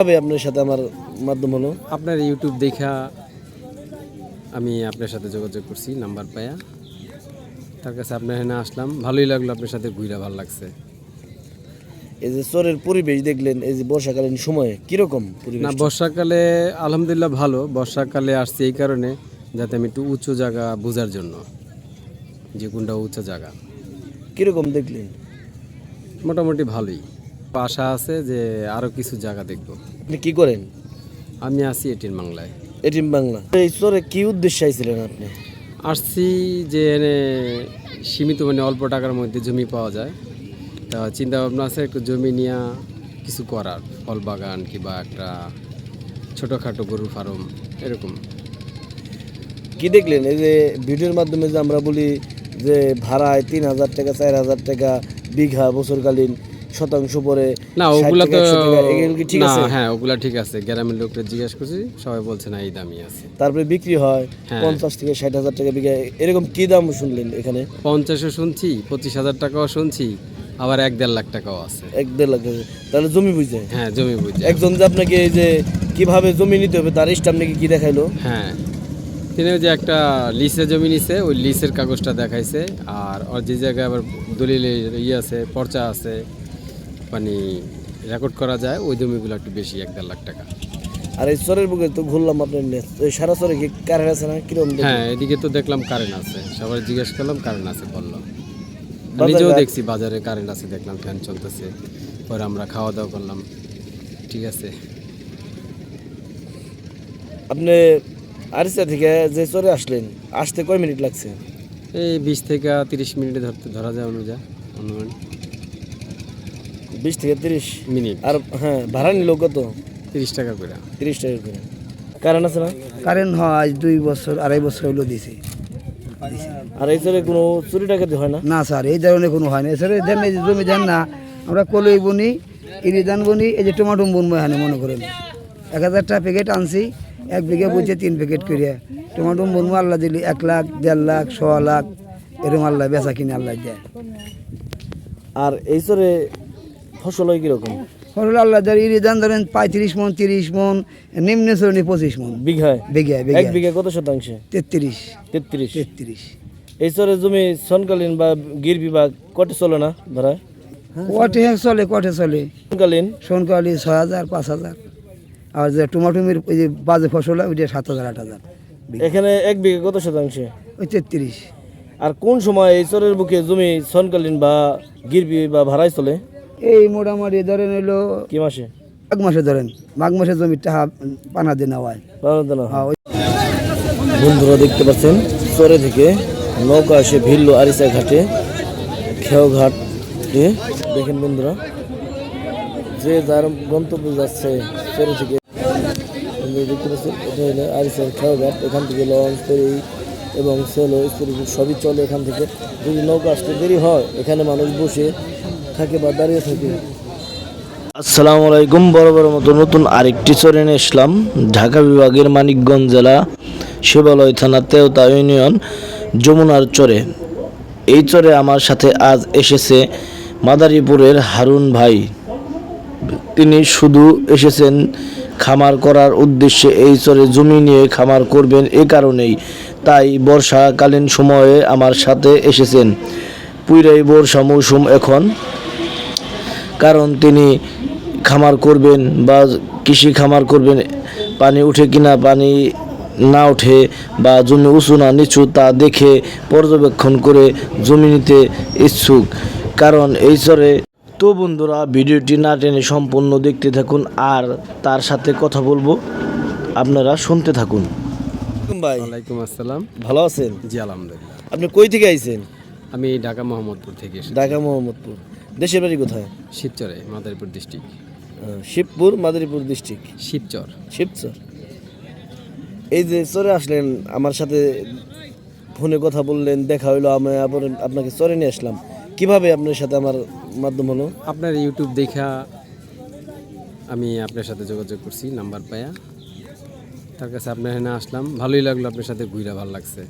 কীভাবে আপনার সাথে আমার মাধ্যম হলো? আপনার ইউটিউব দেখা আমি আপনার সাথে যোগাযোগ করছি নাম্বার পায়া। তার কাছে আপনার এখানে আসলাম ভালোই লাগল আপনার সাথে ঘুরা ভালো লাগছে। এই যে চরের পরিবেশ দেখলেন এই যে বর্ষাকালীন সময়ে কীরকম পরিবেশ না বর্ষাকালে আলহামদুলিল্লাহ ভালো বর্ষাকালে আসছি এই কারণে যাতে আমি একটু উঁচু জায়গা বোঝার জন্য যে কোনটা উঁচু জায়গা। কীরকম দেখলেন? মোটামুটি ভালোই। আশা আছে যে আরও কিছু জায়গা দেখব। আপনি কি করেন? আমি আছি এটির বাংলায়। এটিম বাংলা। এই চরে কি উদ্দেশ্যে আইছিলেন আপনি? আসছি যে এনে সীমিত মানে অল্প টাকার মধ্যে জমি পাওয়া যায়। তা চিন্তা ভাবনা আছে একটু জমি নিয়ে কিছু করার ফল বাগান কিংবা একটা ছোটোখাটো গরুর ফার্ম এরকম। কি দেখলেন? এই যে ভিডিওর মাধ্যমে যে আমরা বলি যে ভাড়ায় তিন হাজার টাকা চার হাজার টাকা বিঘা বছরকালীন শতাংশ পরে না ওগুলা তো 100 টাকা, এগুলো কি ঠিক আছে? হ্যাঁ ওগুলা ঠিক আছে। গ্রামের জিজ্ঞেস করছি সবাই বলছে না এই দামই আছে। তারপরে বিক্রি হয় হ্যাঁ। পঞ্চাশ থেকে ষাট হাজার টাকা বিঘা এরকম কি দাম শুনলেন এখানে? পঞ্চাশও শুনছি পঁচিশ হাজার টাকাও শুনছি আবার এক দেড় লাখ টাকাও আছে। এক দেড় লাখ তাহলে জমি বুঝে। হ্যাঁ জমি বুঝে। একজন যে আপনাকে এই যে কীভাবে জমি নিতে হবে তার ইস্ট আপনাকে কি দেখাইলো? হ্যাঁ। তিনি ওই যে একটা লিসে জমি নিছে ওই লিসের কাগজটা দেখাইছে আর ওর যে জায়গায় আবার দলিল ইয়ে আছে পর্চা আছে মানে রেকর্ড করা যায় ওই জমিগুলো একটু বেশি এক দেড় লাখ টাকা। আর এই চরের বুকে তো ঘুরলাম আপনার নেট সারা চরে কি কারেন্ট আছে না? কীরকম হ্যাঁ এদিকে তো দেখলাম কারেন্ট আছে। সবার জিজ্ঞেস করলাম কারেন্ট আছে বলল। নিজেও দেখছি বাজারে কারেন্ট আছে দেখলাম ফ্যান চলতেছে। পরে আমরা খাওয়া দাওয়া করলাম। ঠিক আছে। আপনি আরিসা থেকে যে চরে আসলেন আসতে কয় মিনিট লাগছে? এই বিশ থেকে তিরিশ মিনিটে ধরতে ধরা যায় অনুযায়ী অনুমান। বিশ থেকে তিরিশ মিনিট। আর হ্যাঁ ভাড়া নিল কত? তিরিশ টাকা করে। তিরিশ টাকা করে। কারেন্ট আছে না? কারেন্ট হয় আজ দুই বছর আড়াই বছর হলো দিছে। আর এই চরে কোনো চুরি টাকাতে হয় না? না স্যার এই ধরনের কোনো হয় না। এছাড়া দেন এই জমি দেন না আমরা কলই বনি ইরি ধান বনি এই যে টমাটো বুনবো এখানে মনে করেন। এক হাজারটা প্যাকেট আনছি এক বিঘে বুঝছে তিন প্যাকেট করিয়া টমাটো বুনবো আল্লাহ দিলি এক লাখ দেড় লাখ ছ লাখ এরকম আল্লাহ বেচা কিনে আল্লাহ দেয়। আর এই চরে ফসল হয় কীরকম? ফসল আল্লাহ দেয় ইরি ধান ধরেন পঁয়ত্রিশ মন তিরিশ মন নিম্ন শ্রেণি পঁচিশ মন। বিঘায়? বিঘা এক বিঘা কত শতাংশে? তেত্রিশ। তেত্রিশ। তেত্রিশ। এই চরে জমি সনকালীন বা গির বিভাগ কটে চলে না ভাড়া? কটে চলে কটে চলে। সনকালীন? সোনকালি ছয় হাজার পাঁচ হাজার। আর যে টমাটোমির ওই যে বাজে ফসল হয় ওইটা সাত হাজার আট হাজার। এখানে এক বিঘা কত শতাংশে? ওই তেত্রিশ। আর কোন সময় এই চরের বুকে জমি সনকালীন বা গিরবি বা ভাড়ায় চলে? এই মোটামুটি ধরেন হইল কি মাসে? মাঘ মাসে ধরেন। মাঘ মাসে জমির টাকা পানা নেওয়া হয়। দিন হ্যাঁ, বন্ধুরা দেখতে পাচ্ছেন চরে থেকে নৌকা এসে ভিড়লো আরিসা ঘাটে খেও ঘাটে দেখেন বন্ধুরা যে যার গন্তব্য যাচ্ছে চরে থেকে। দেখতে পাচ্ছেন এটা হলো আরিসার খেও ঘাট এখান থেকে লঞ্চ ফেরি এবং সেলো স্পিরিট সবই চলে এখান থেকে। যদি নৌকা আসতে দেরি হয় এখানে মানুষ বসে থাকে বা দাঁড়িয়ে থাকে। আসসালামু আলাইকুম বড় মতো নতুন আরেকটি চরে নিয়ে এসলাম ঢাকা বিভাগের মানিকগঞ্জ জেলা শিবালয় থানা তেওতা ইউনিয়ন যমুনার চরে। এই চরে আমার সাথে আজ এসেছে মাদারীপুরের হারুন ভাই। তিনি শুধু এসেছেন খামার করার উদ্দেশ্যে এই চরে জমি নিয়ে খামার করবেন এ কারণেই। তাই বর্ষাকালীন সময়ে আমার সাথে এসেছেন। পুইরাই বর্ষা মৌসুম এখন কারণ তিনি খামার করবেন বা কৃষি খামার করবেন পানি উঠে কিনা পানি না ওঠে বা জমি উঁচু না নিচু তা দেখে পর্যবেক্ষণ করে জমি নিতে ইচ্ছুক। কারণ এই চরে তো বন্ধুরা ভিডিওটি না টেনে সম্পূর্ণ দেখতে থাকুন আর তার সাথে কথা বলব। আপনারা শুনতে থাকুন। ভাই ওয়ালাইকুম আসসালাম। ভালো আছেন? জি আলহামদুলিল্লাহ। আপনি কই থেকে আইছেন? আমি ঢাকা মোহাম্মদপুর থেকে ঢাকা মোহাম্মদপুর। দেশের বাড়ি কোথায়? শিবচরে মাদারীপুর ডিস্ট্রিক্ট শিবপুর মাদারীপুর ডিস্ট্রিক্ট শিবচর। শিবচর। এই যে চরে আসলেন আমার সাথে ফোনে কথা বললেন দেখা হইল আমি আবার আপনাকে চরে নিয়ে আসলাম। কীভাবে আপনার সাথে আমার মাধ্যম হলো? আপনার ইউটিউব দেখা আমি আপনার সাথে যোগাযোগ করছি নাম্বার পায়া। তার কাছে আপনার এখানে আসলাম ভালোই লাগল আপনার সাথে ঘুরা ভালো লাগছে।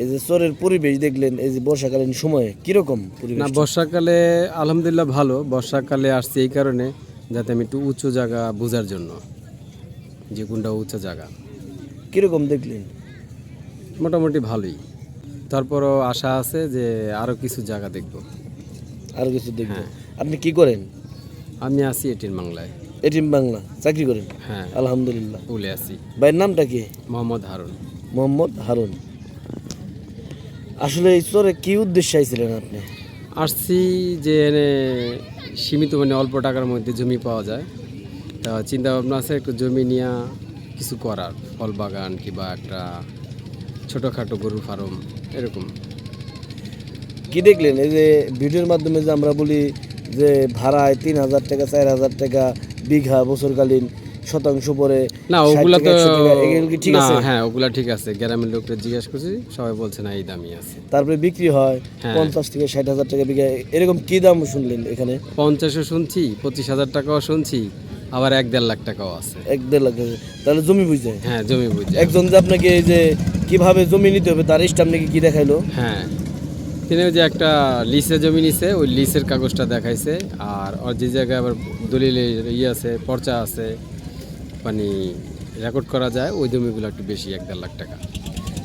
এই যে চরের পরিবেশ দেখলেন এই যে বর্ষাকালীন সময়ে কীরকম না বর্ষাকালে আলহামদুলিল্লাহ ভালো। বর্ষাকালে আসছি এই কারণে যাতে আমি একটু উঁচু জায়গা বোঝার জন্য যে কোনটা উঁচু জায়গা। কীরকম দেখলেন? মোটামুটি ভালোই। তারপরও আশা আছে যে আরও কিছু জায়গা দেখব। আর কিছু দেখবেন হ্যাঁ। আপনি কি করেন? আমি আছি এটির বাংলায়। এটিম বাংলা চাকরি করেন? হ্যাঁ। আলহামদুলিল্লাহ। বলে আছি। ভাইয়ের নামটা কি? মোহাম্মদ হারুন। মোহাম্মদ হারুন। আসলে এই চরে কি উদ্দেশ্যে আইছিলেন আপনি? আসছি যে এনে সীমিত মানে অল্প টাকার মধ্যে জমি পাওয়া যায়। তা চিন্তা ভাবনা আছে একটু জমি নিয়ে কিছু করার ফল বাগান কিংবা একটা ছোটোখাটো গরু ফার্ম এরকম। কি দেখলেন? এই যে ভিডিওর মাধ্যমে যে আমরা বলি যে ভাড়ায় তিন হাজার টাকা চার হাজার টাকা বিঘা বছরকালীন শতাংশ পরে না ওগুলা তো 100 টাকা, এগুলো কি ঠিক আছে? হ্যাঁ ওগুলা ঠিক আছে। গ্রামের জিজ্ঞেস করছি সবাই বলছে না এই দামই আছে। তারপরে বিক্রি হয় হ্যাঁ। পঞ্চাশ থেকে ষাট হাজার টাকা বিঘা এরকম কি দাম শুনলেন এখানে? পঞ্চাশও শুনছি পঁচিশ হাজার টাকাও শুনছি আবার এক দেড় লাখ টাকাও আছে। এক দেড় লাখ তাহলে জমি বুঝে হ্যাঁ জমি বুঝে একজন যে আপনাকে এই যে কীভাবে জমি নিতে হবে তার স্টাম্প নাকি কি দেখাইলো? হ্যাঁ। তিনি যে একটা লিসে জমি নিছে ওই লিসের কাগজটা দেখাইছে আর ওর যে জায়গায় আবার দলিলে ইয়ে আছে পর্চা আছে মানে রেকর্ড করা যায় ওই জমিগুলো একটু বেশি এক দেড় লাখ টাকা।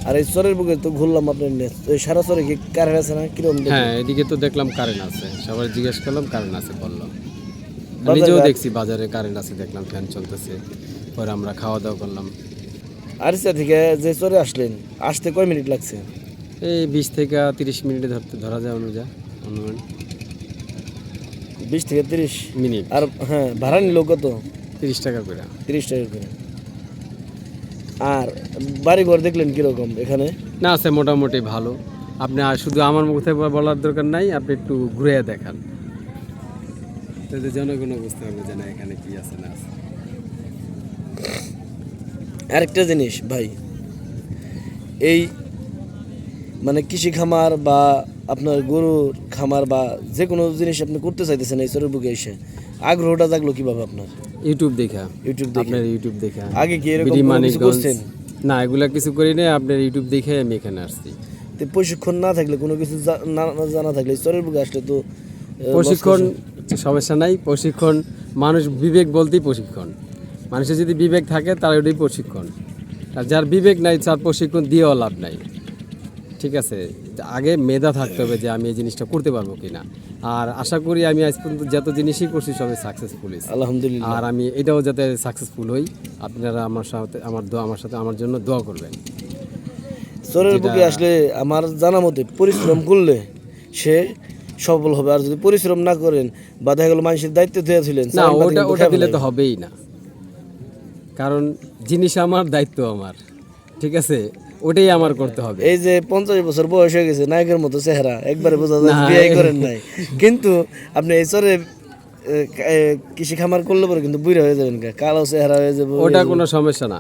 আর এই চরের বুকে তো ঘুরলাম আপনার নেট। সারা চরে কি কারেন্ট আছে না কীরকম হ্যাঁ এদিকে তো দেখলাম কারেন্ট আছে। সবাই জিজ্ঞেস করলাম কারেন্ট আছে বলল। নিজেও দেখছি বাজারে কারেন্ট আছে দেখলাম ফ্যান চলতেছে। পরে আমরা খাওয়া দাওয়া করলাম। আরিসা থেকে যে চরে আসলেন আসতে কয় মিনিট লাগছে? এই বিশ থেকে তিরিশ মিনিটে ধরতে ধরা যায় অনুযায়ী অনুমান। বিশ থেকে তিরিশ? মিনিট। আর হ্যাঁ ভাড়া নিল কত? তিরিশ টাকা করে। তিরিশ টাকা করে। আর দেখলেন কীরকম এখানে? না আছে মোটামুটি ভালো। আপনি আর শুধু আমার মুখে বলার দরকার নাই আপনি একটু ঘুরে দেখান। তাতে জনগণ বুঝতে পারবে যে না এখানে কি আছে না আছে। আরেকটা জিনিস ভাই এই মানে কৃষি খামার বা আপনার গরুর খামার বা যে কোনো জিনিস আপনি করতে চাইতেছেন এই চরের বুকে এসে আগ্রহটা জাগলো কীভাবে আপনার? ইউটিউব দেখা। ইউটিউব আপনার ইউটিউব দেখা। আগে কি এরকম কিছু করছেন? না এগুলা কিছু করি না আপনার ইউটিউব দেখে আমি এখানে আসছি। তো প্রশিক্ষণ না থাকলে কোনো কিছু না জানা থাকলে চরের বুকে আসলে তো প্রশিক্ষণ সমস্যা নাই প্রশিক্ষণ মানুষ বিবেক বলতেই প্রশিক্ষণ। মানুষের যদি বিবেক থাকে তার ওটাই প্রশিক্ষণ। আর যার বিবেক নাই তার প্রশিক্ষণ দিয়েও লাভ নাই। ঠিক আছে? আগে মেধা থাকতে হবে যে আমি এই জিনিসটা করতে পারব কিনা। আর আশা করি আমি আজ পর্যন্ত যত জিনিসই করছি সবই সাকসেসফুল হয়েছি আলহামদুলিল্লাহ। আর আমি এটাও যাতে সাকসেসফুল হই আপনারা আমার সাথে আমার দোয়া আমার সাথে আমার জন্য দোয়া করবেন। চরের বুকে আসলে আমার জানা মতে পরিশ্রম করলে সে সফল হবে। আর যদি পরিশ্রম না করেন বা দেখা গেল মানুষের দায়িত্ব দিয়েছিলেন না ওটা ওটা দিলে তো হবেই না। কারণ জিনিস আমার দায়িত্ব আমার ঠিক আছে? ওটাই আমার করতে হবে। এই যে পঞ্চাশ বছর বয়স হয়ে গেছে নায়কের মতো চেহারা একবারে বোঝা যায় বিয়ে করেন নাই। কিন্তু আপনি এই চরে কৃষি খামার করলে পরে কিন্তু বুড়া হয়ে যাবেন কালো চেহারা হয়ে যাবে। ওটা কোনো সমস্যা না।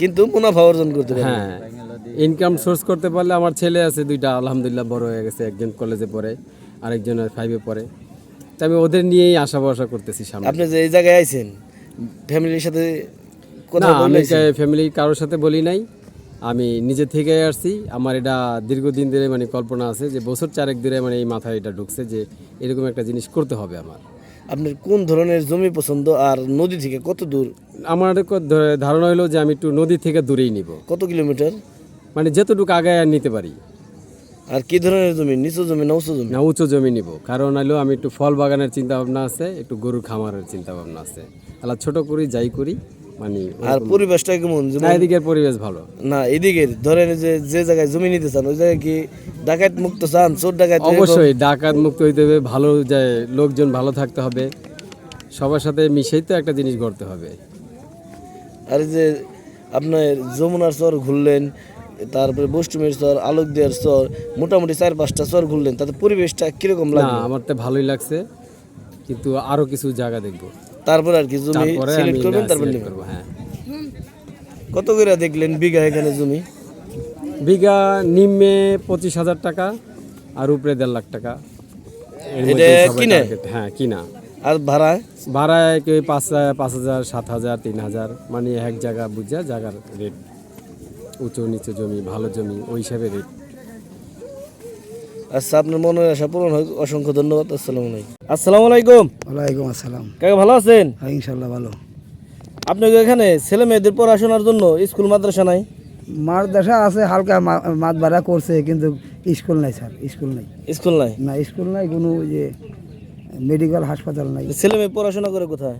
কিন্তু মুনাফা অর্জন করতে পারবেন। হ্যাঁ ইনকাম সোর্স করতে পারলে আমার ছেলে আছে দুইটা আলহামদুলিল্লাহ বড় হয়ে গেছে একজন কলেজে পড়ে আরেকজন ফাইভে পড়ে। তো আমি ওদের নিয়েই আশা ভরসা করতেছি সামনে। আপনি যে এই জায়গায় আইছেন ফ্যামিলির সাথে না কথা আমি ফ্যামিলি কারোর সাথে বলি নাই। আমি নিজে থেকে আসছি। আমার এটা দীর্ঘদিন ধরে মানে কল্পনা আছে যে বছর চারেক ধরে মানে এই মাথায় এটা ঢুকছে যে এরকম একটা জিনিস করতে হবে আমার। আপনার কোন ধরনের জমি পছন্দ আর নদী থেকে কত দূর? আমার ধারণা হলো যে আমি একটু নদী থেকে দূরেই নিব। কত কিলোমিটার? মানে যতটুকু আগে আর নিতে পারি। আর কি ধরনের জমি? নিচু জমি না উঁচু জমি? না উঁচু জমি নিব। কারণ হলো আমি একটু ফল বাগানের চিন্তা ভাবনা আছে একটু গরুর খামারের চিন্তা ভাবনা আছে। আলা ছোট করি যাই করি। মানে আর পরিবেশটা কেমন? না এদিকের পরিবেশ ভালো। না এদিকে ধরেন যে যে জায়গায় জমি নিতে চান ওই জায়গায় কি ডাকাত মুক্ত চান চোর ডাকাত অবশ্যই ডাকাত মুক্ত হইতে হবে ভালো যায় লোকজন ভালো থাকতে হবে। সবার সাথে মিশেই তো একটা জিনিস গড়তে হবে। আর যে আপনার যমুনার চর ঘুরলেন তারপরে বৈষ্ণবের চর আলোক দেওয়ার চর মোটামুটি চার পাঁচটা চর ঘুরলেন তাতে পরিবেশটা কীরকম লাগে আমার তো ভালোই লাগছে কিন্তু আরও কিছু জায়গা দেখব। তারপরে আর কি জমি সিলেক্ট করবেন তারপর নেবেন। হ্যাঁ। কত করে দেখলেন বিঘা এখানে জমি? বিঘা নিম্নে পঁচিশ হাজার টাকা আর উপরে দেড় লাখ টাকা। কিনে? হ্যাঁ কিনা। আর ভাড়া ভাড়ায় কেউ পাঁচ পাঁচ হাজার সাত হাজার তিন হাজার মানে এক জায়গা বুঝা জায়গার রেট উঁচু নিচু জমি ভালো জমি ওই হিসাবে রেট আচ্ছা আপনার মনের আশা পূরণ হোক অসংখ্য ধন্যবাদ আসসালামু আলাইকুম। আসসালামু আলাইকুম। ওয়ালাইকুম আসসালাম। কাকা ভালো আছেন? হ্যাঁ ইনশাল্লাহ ভালো। আপনাকে এখানে ছেলে মেয়েদের পড়াশোনার জন্য স্কুল মাদ্রাসা নাই? মাদ্রাসা আছে হালকা মাত ভাড়া করছে কিন্তু স্কুল নাই স্যার স্কুল নাই। স্কুল নাই? না স্কুল নাই কোনো যে মেডিকেল হাসপাতাল নাই। ছেলে মেয়ে পড়াশোনা করে কোথায়?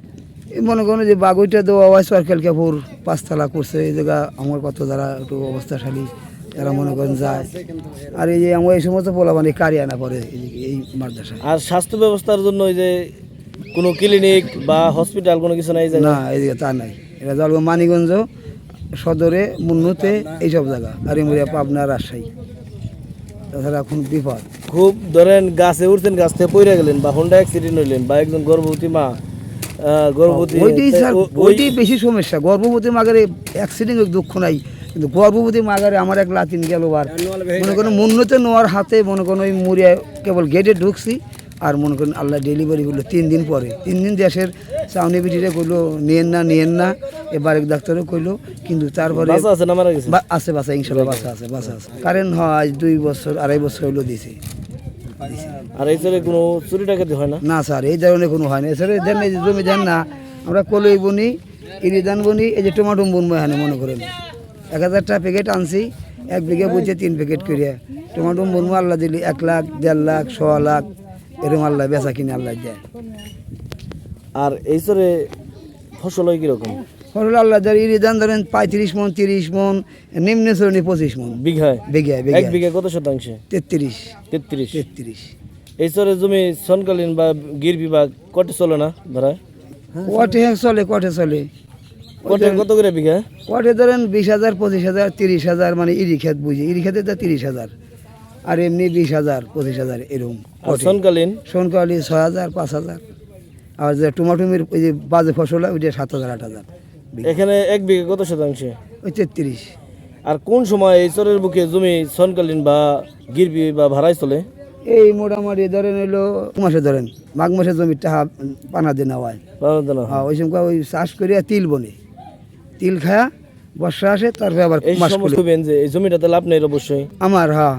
এই মনে করুন যে বাগুইটা দেওয়া হয় সরকার কাপুর পাঁচতলা করছে এই জায়গা আমার কত যারা একটু অবস্থাশালী। যারা মনে করেন যায়। আর এই যে আমার এই সমস্ত পোলা মানে কারিয়ানা পরে এই- এই মাদ্রাসায়। আর স্বাস্থ্য ব্যবস্থার জন্য ওই যে কোনো ক্লিনিক বা হসপিটাল কোনো কিছু নাই না এদিকে তা নাই। এটা জল মানিগঞ্জ সদরে মুন্নুতে এইসব জায়গা আর এমরিয়া পাবনা রাজশাহী। তাছাড়া এখন বিপদ। খুব ধরেন গাছে উঠতেন গাছ থেকে পড়ে গেলেন বা হোন্ডা অ্যাক্সিডেন্ট হইলেন বা একজন গর্ভবতী মা গর্ভবতী ওইটাই স্যার ওইটাই বেশি সমস্যা। গর্ভবতী মাগারে অ্যাক্সিডেন্ট দুঃখ নাই। কিন্তু গর্ভবতী মাগারে আমার এক লাতিন গেল আর মনে করেন মুন্নতে নোয়ার হাতে মনে করেন ওই মুড়িয়া কেবল গেটে ঢুকছি আর মনে করেন আল্লাহ ডেলিভারি করল তিন দিন পরে। তিন দিন দেশের চাউনি পিঠিরে কইলো নিয়েন না নিয়েন না এবার এক ডাক্তারও কইলো কিন্তু তারপরে আছে বাসা ইনশাল্লাহ বাসা আছে বাসা আছে। কারেন্ট হয় দুই বছর আড়াই বছর হইল দিছে। আর এই কোনো চুরি ডাকাতি হয় না? না স্যার এই ধরনের কোনো হয় না। এছাড়া দেন এই জমি দেন না আমরা কলই বনি ইরি ধান বুনি এই যে টমাটো বুনবো এখানে মনে করেন। এক হাজারটা প্যাকেট আনছি এক বিঘে বুঝছে তিন প্যাকেট করিয়া টমাটো বুনবো আল্লাহ দিলি এক লাখ দেড় লাখ ছ লাখ এরকম আল্লাহ বেচা কিনে আল্লাহ দেয়। আর এই চরে ফসল হয় কীরকম? ফসল আল্লাহ দেয় ইরি ধান ধরেন পঁয়ত্রিশ মন তিরিশ মন নিম্ন শ্রেণি পঁচিশ মন। বিঘায়? বিঘা এক বিঘা কত শতাংশে? তেত্রিশ। তেত্রিশ। তেত্রিশ। এই চরে জমি সনকালীন বা গির বিভাগ কটে চলে না ধরা? কটে চলে কটে চলে। কটে কত করে বিঘা? কটে ধরেন বিশ হাজার পঁচিশ হাজার তিরিশ হাজার মানে ইরি খেত বুঝি। ইরি খেতে তো তিরিশ হাজার। আর এমনি বিশ হাজার পঁচিশ হাজার এরকম সনকালীন? সোনকালি ছয় হাজার পাঁচ হাজার। আর যে টমাটুমির ওই যে বাজে ফসল হয় ওইটা সাত হাজার আট হাজার এখানে এক বিঘা কত শতাংশে? ওই তেত্রিশ। আর কোন সময় এই চরের বুকে জমি সনকালীন বা গিরবি বা ভাড়ায় চলে? এই মোটামুটি ধরেন হইল মাসে ধরেন। মাঘ মাসে জমির টাকা পানা নেওয়া হয়। পাওয়া না। হ্যাঁ ওই সময় ওই চাষ করিয়া তিল বনে। তিল খায়া বর্ষা আসে তারপরে আবার এই মাস সমস্ত যে এই জমিটাতে লাভ নেই অবশ্যই। আমার হ্যাঁ।